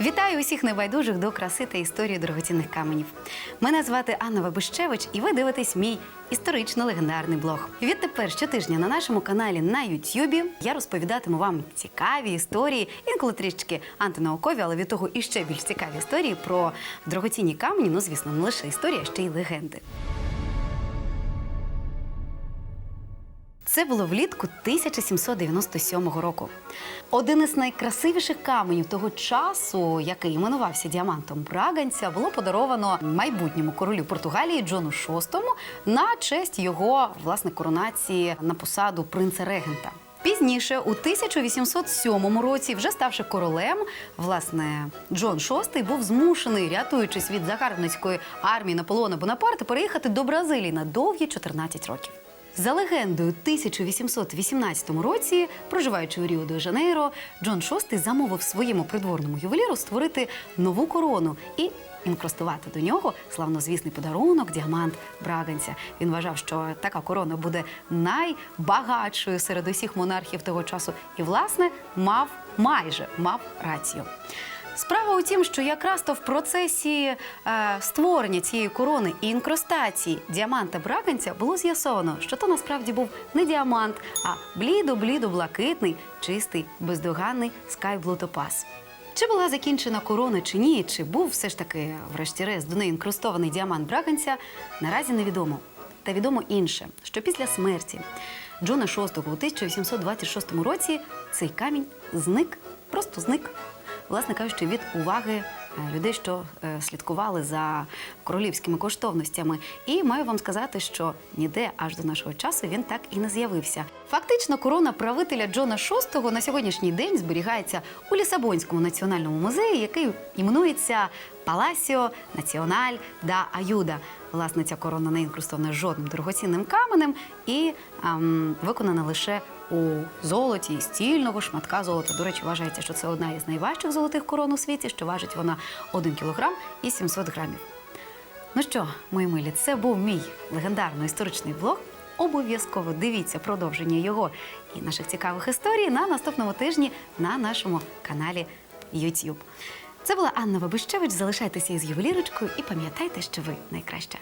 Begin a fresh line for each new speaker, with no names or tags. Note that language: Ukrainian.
Вітаю усіх небайдужих до краси та історії дорогоцінних каменів. Мене звати Анна Вабищевич, і ви дивитесь мій історично-легендарний блог. Відтепер щотижня на нашому каналі на Ютюбі я розповідатиму вам цікаві історії, інколи трішки антинаукові, але від того і ще більш цікаві історії про дорогоцінні камені. Ну, звісно, не лише історія, ще й легенди. Це було влітку 1797 року. Один із найкрасивіших каменів того часу, який іменувався діамантом Браганця, було подаровано майбутньому королю Португалії Джону VI на честь його власне коронації на посаду принца регента. Пізніше, у 1807 році, вже ставши королем, власне, Джон VI був змушений, рятуючись від загарбницької армії Наполеона Бонапарта, переїхати до Бразилії на довгі 14 років. За легендою, у 1818 році, проживаючи у Ріо де Жанейро, Джон VI замовив своєму придворному ювеліру створити нову корону і інкрустувати до нього славнозвісний подарунок діамант Браганця. Він вважав, що така корона буде найбагатшою серед усіх монархів того часу, і власне мав майже мав рацію. Справа у тім, що якраз то в процесі е, створення цієї корони і інкрустації діаманта Браганця було з'ясовано, що то насправді був не діамант, а блідо-блідо-блакитний, чистий, бездоганний Blue Чи була закінчена корона чи ні, чи був все ж таки, врешті-решт, до неї інкрустований діамант Браганця, наразі невідомо. Та відомо інше, що після смерті Джона VI у 1826 році цей камінь зник, просто зник власне кажучи, від уваги е, людей, що е, слідкували за королівськими коштовностями. І маю вам сказати, що ніде аж до нашого часу він так і не з'явився. Фактично, корона правителя Джона VI на сьогоднішній день зберігається у Лісабонському національному музеї, який іменується Паласіо Національ да Аюда. Власне, ця корона не інкрустована жодним дорогоцінним каменем і ем, виконана лише у золоті і стільного шматка золота. До речі, вважається, що це одна із найважчих золотих корон у світі, що важить вона 1 кілограм і 700 грамів. Ну що, мої милі, це був мій легендарний історичний блог. Обов'язково дивіться продовження його і наших цікавих історій на наступному тижні на нашому каналі YouTube. Це була Анна Вабищевич. Залишайтеся із ювелірочкою і пам'ятайте, що ви найкраща.